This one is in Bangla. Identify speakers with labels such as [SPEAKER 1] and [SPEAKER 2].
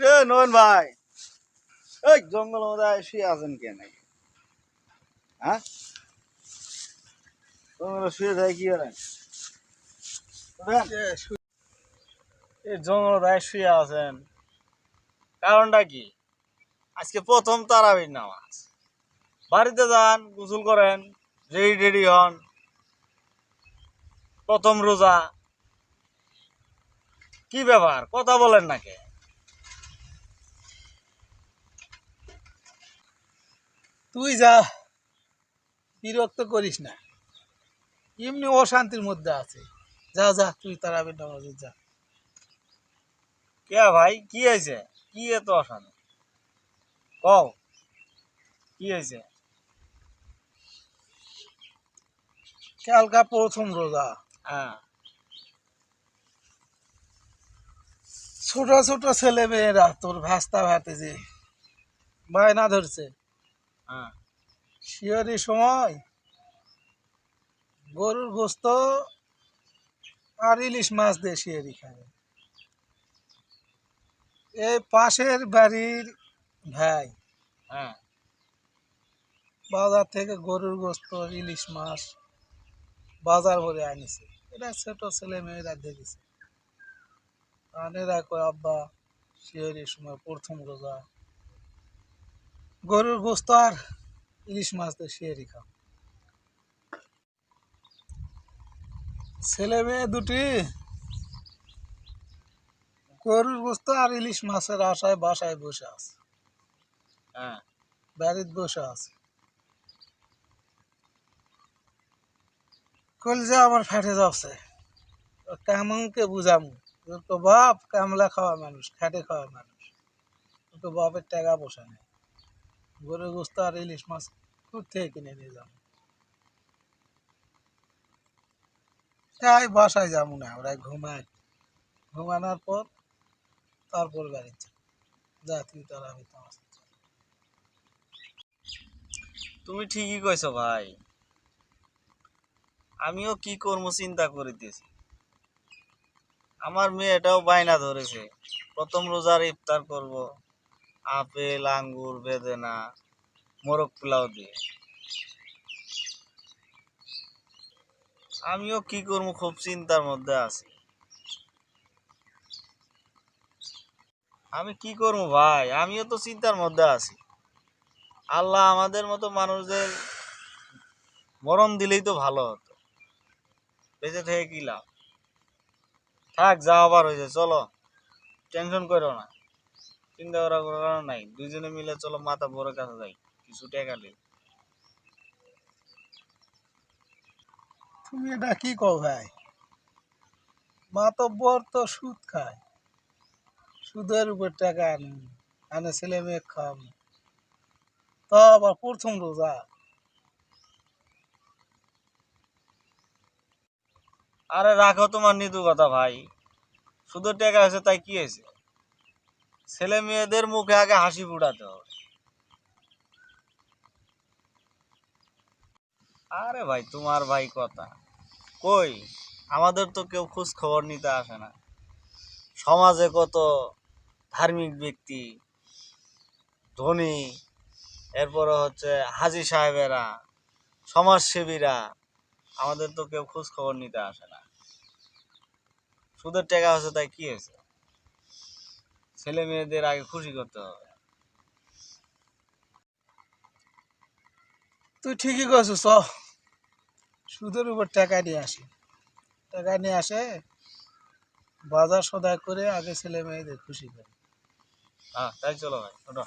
[SPEAKER 1] রে নয়ন ভাই। এই জঙ্গল মধ্যে শুয়ে আছেন কেন? হ্যাঁ? তোমরা শুয়ে থাকে কি করেন। এই জঙ্গল মধ্যে শুয়ে আছেন। কারণটা কি? আজকে প্রথম তারাবির নামাজ। বাড়িতে যান, গোসল করেন, রেডি রেডি হন। প্রথম রোজা। কি ব্যাপার? কথা বলেন না
[SPEAKER 2] তুই যা বিরক্ত করিস না। এমনি অশান্তির মধ্যে আছে। যা যা তুই তারাবির নামাজে যা।
[SPEAKER 1] কে ভাই কি হয়েছে? কি এত অশান্তি? কও কি হয়েছে?
[SPEAKER 2] কালকা প্রথম রোজা।
[SPEAKER 1] হ্যাঁ।
[SPEAKER 2] ছোট ছোট ছেলে মেয়েরা তোর ভাস্তা ভাতে যে বায়না ধরছে। শিয়রি সময় গরুর গোস্ত আর ইলিশ মাছ দিয়ে শিয়রি খাবে এই পাশের বাড়ির ভাই
[SPEAKER 1] হ্যাঁ।
[SPEAKER 2] বাজার থেকে গরুর গোস্ত ইলিশ মাছ বাজার ভরে আনিছে। এরা ছোট ছেলে মেয়েরা দেখেছে আর এরা কয় আব্বা শিহরির সময় প্রথম রোজা গরুর গোস্ত আর ইলিশ মাছ তো শিহরি খাও। ছেলে মেয়ে দুটি গরুর গোস্ত আর ইলিশ মাছের আশায় বাসায় বসে আছে।
[SPEAKER 1] হ্যাঁ।
[SPEAKER 2] বাড়িতে বসে আছে। কলজা আমার ফেটে যাচ্ছে। কামকে বুঝামু। তোর তো বাপ কামলা খাওয়া মানুষ খেটে খাওয়া মানুষ। তোর তো বাপের টাকা বসে নেই। গরু গোস্ত আর ইলিশ মাছ থেকে কিনে নিয়ে যাব। তাই বাসায় যাব না আমরা ঘুমাই ঘুমানোর পর তারপর বাড়িতে যা তুই তার আমি
[SPEAKER 1] তুমি ঠিকই কইছো ভাই। আমিও কি করব চিন্তা করিতেছি। আমার মেয়েটাও বায়না ধরেছে। প্রথম রোজার ইফতার করব। আপেল, আঙ্গুর, বেদেনা, মোরগ পোলাও দিয়ে। আমিও কি করব, খুব চিন্তার মধ্যে আছি। আমি কি করব ভাই? আমিও তো চিন্তার মধ্যে আছি। আল্লাহ আমাদের মতো মানুষদের মরণ দিলেই তো ভালো হতো। বেঁচে থেকে কি লাভ? থাক, যা আবার হয়েছে, চলো, টেনশন করো না। চিন্তা করা কোনো কারণ নাই দুইজনে মিলে চলো মাথা বড় কাছে যাই কিছু টাকা নেই।
[SPEAKER 2] তুমি এটা কি কও ভাই? মাতব্বর তো সুদ খায়। সুদের উপর টাকা আনে আনে ছেলে মেয়ে খাম তা আবার প্রথম রোজা।
[SPEAKER 1] আরে রাখো তোমার নিদু কথা ভাই শুধু টাকা হয়েছে তাই কি হয়েছে? ছেলে মেয়েদের মুখে আগে হাসি ফুটাতে হবে। আরে ভাই, তোমার ভাই কথা। কই? আমাদের তো কেউ খোঁজ খবর নিতে আসে না। সমাজে কত ধার্মিক ব্যক্তি, ধনী, এরপরে হচ্ছে হাজি সাহেবেরা, সমাজসেবীরা, আমাদের তো কেউ খোঁজ খবর নিতে আসে না। সুদের টাকা হচ্ছে তাই কি হয়েছে? ছেলে মেয়েদের আগে খুশি করতে হবে।
[SPEAKER 2] তুই ঠিকই করছ চ সুদের উপর টাকা নিয়ে আসি। টাকা নিয়ে আসে বাজার সদায় করে আগে ছেলে মেয়েদের খুশি করে।
[SPEAKER 1] হ্যাঁ তাই চলো ভাই ওটা